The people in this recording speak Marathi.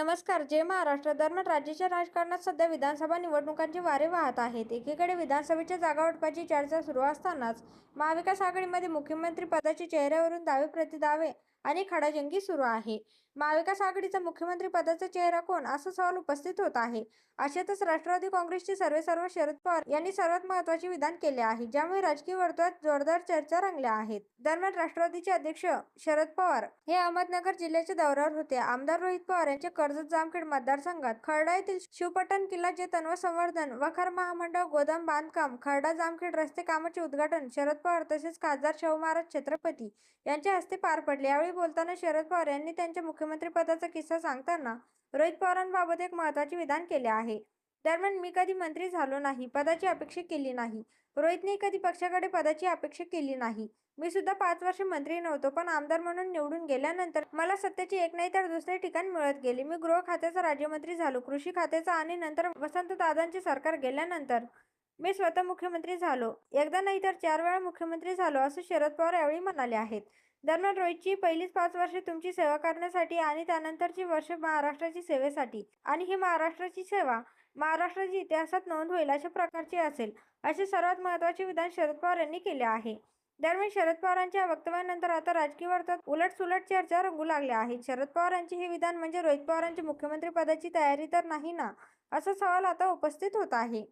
नमस्कार जय महाराष्ट्र. दरम्यान राज्याच्या राजकारणात सध्या विधानसभा निवडणुकांचे वारे वाहत आहेत. एकीकडे विधानसभेच्या जागा वाटपाची चर्चा सुरू असतानाच महाविकास आघाडीमध्ये मुख्यमंत्री पदाच्या चेहऱ्यावरून दावे प्रतिदावे आणि खडाजंगी सुरू आहे. महाविकास आघाडीचा मुख्यमंत्री पदाचा चेहरा कोण? असा सवाल उपस्थित होत आहे. अशातच राष्ट्रवादी काँग्रेसचे सर्वे सर्व शरद पवार यांनी सर्वात महत्त्वाचे विधान केले आहे ज्यामुळे राजकीय वर्तुळात जोरदार चर्चा रंगल्या आहेत. दरम्यान राष्ट्रवादीचे अध्यक्ष शरद पवार हे अहमदनगर जिल्ह्याच्या दौऱ्यावर होते. आमदार रोहित पवार यांच्या कर्जत जामखेड मतदारसंघात खर्डा येथील शिवपठण किल्ला जतन व संवर्धन वखार महामंडळ गोदाम बांधकाम खर्डा जामखेड रस्ते कामाचे उद्घाटन शरद पवार तसेच खासदार शाहू महाराज छत्रपती यांच्या हस्ते पार पडले. यावेळी बोलताना शरद पवार यांनी त्यांच्या मुख्यमंत्री पदाचा किस्सा सांगताना रोहित पवारांबाबत एक महत्त्वाचे विधान केले आहे. दरम्यान मी कधी मंत्री झालो नाही पदाची अपेक्षा केली नाही. रोहितने कधी पक्षाकडे पदाची अपेक्षा केली नाही. मी सुद्धा पाच वर्ष मंत्री नव्हतो पण आमदार म्हणून निवडून गेल्यानंतर मला सत्तेचे एक नाही तर दुसरे ठिकाण मिळत गेले. मी गृह खात्याचा राज्यमंत्री झालो कृषी खात्याचा आणि नंतर वसंत दादांचे सरकार गेल्यानंतर. मी स्वतः मुख्यमंत्री झालो. एकदा नाही तर चार वेळा मुख्यमंत्री झालो असं शरद पवार यावेळी म्हणाले आहेत. दरम्यान रोहितची पहिलीच पाच वर्षे तुमची सेवा करण्यासाठी आणि त्यानंतरची वर्ष महाराष्ट्राची सेवेसाठी. आणि ही महाराष्ट्राची सेवा महाराष्ट्राच्या इतिहासात नोंद होईल अशा प्रकारची असेल असे सर्वात महत्त्वाचे विधान शरद पवार यांनी केले आहे. दरम्यान शरद पवारांच्या वक्तव्यानंतर आता राजकीय वर्तुळात उलटसुलट चर्चा रंगू लागल्या आहेत. शरद पवारांचे हे विधान म्हणजे रोहित पवारांची मुख्यमंत्री पदाची तयारी तर नाही ना असा सवाल आता उपस्थित होत आहे.